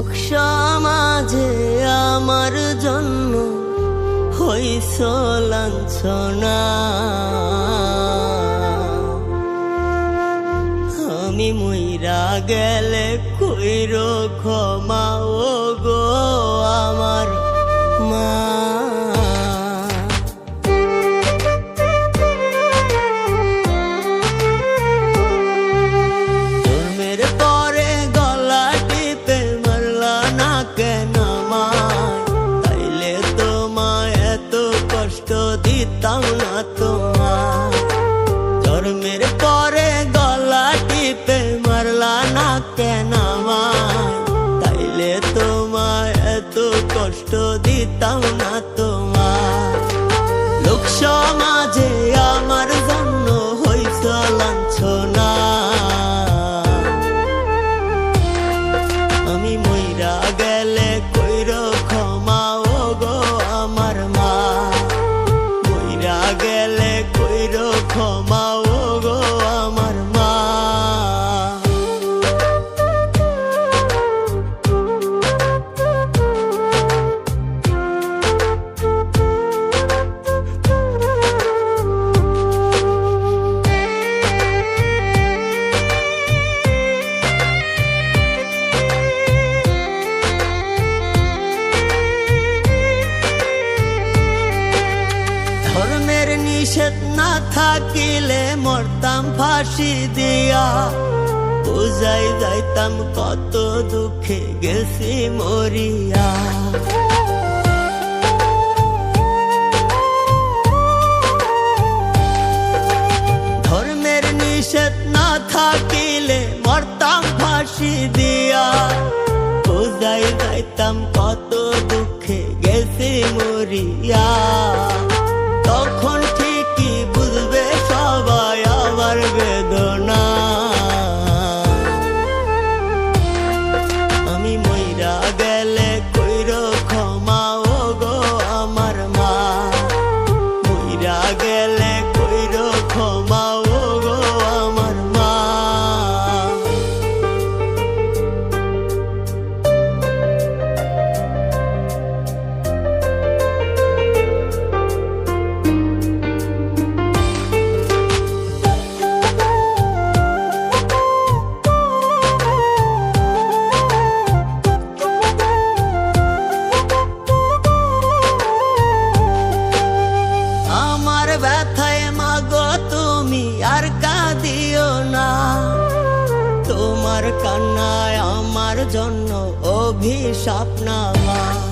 লোক সমাজে আমার জন্য হইস আমি মইরা গেলে কইর ক্ষমা ও দিতাম না তোমার জন্মের পরে গলা টিপে মারলা না কেন আমায়? তাইলে তোমায় এত কষ্ট দিতাম না নিষেধ না থাকিলে মরতাম ফাঁসি দিয়া। বুঝাই যাইতাম কত দুঃখে গেছি মরিয়া। ধর্মের নিষেধ না থাকিলে মরতাম ফাঁসি দিয়া। বুঝাই যাইতাম কত দুঃখে গেছি মরিয়া। আর কাঁদিও না। তোমার কান্নায় আমার জন্য অভিশাপ না মা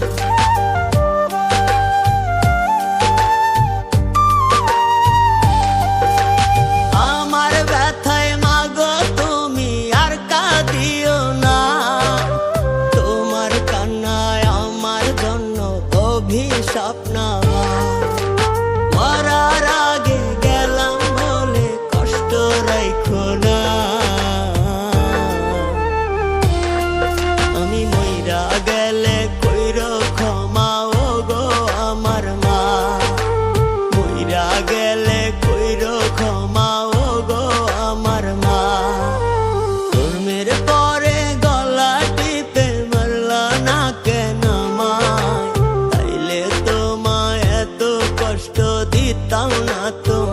mato.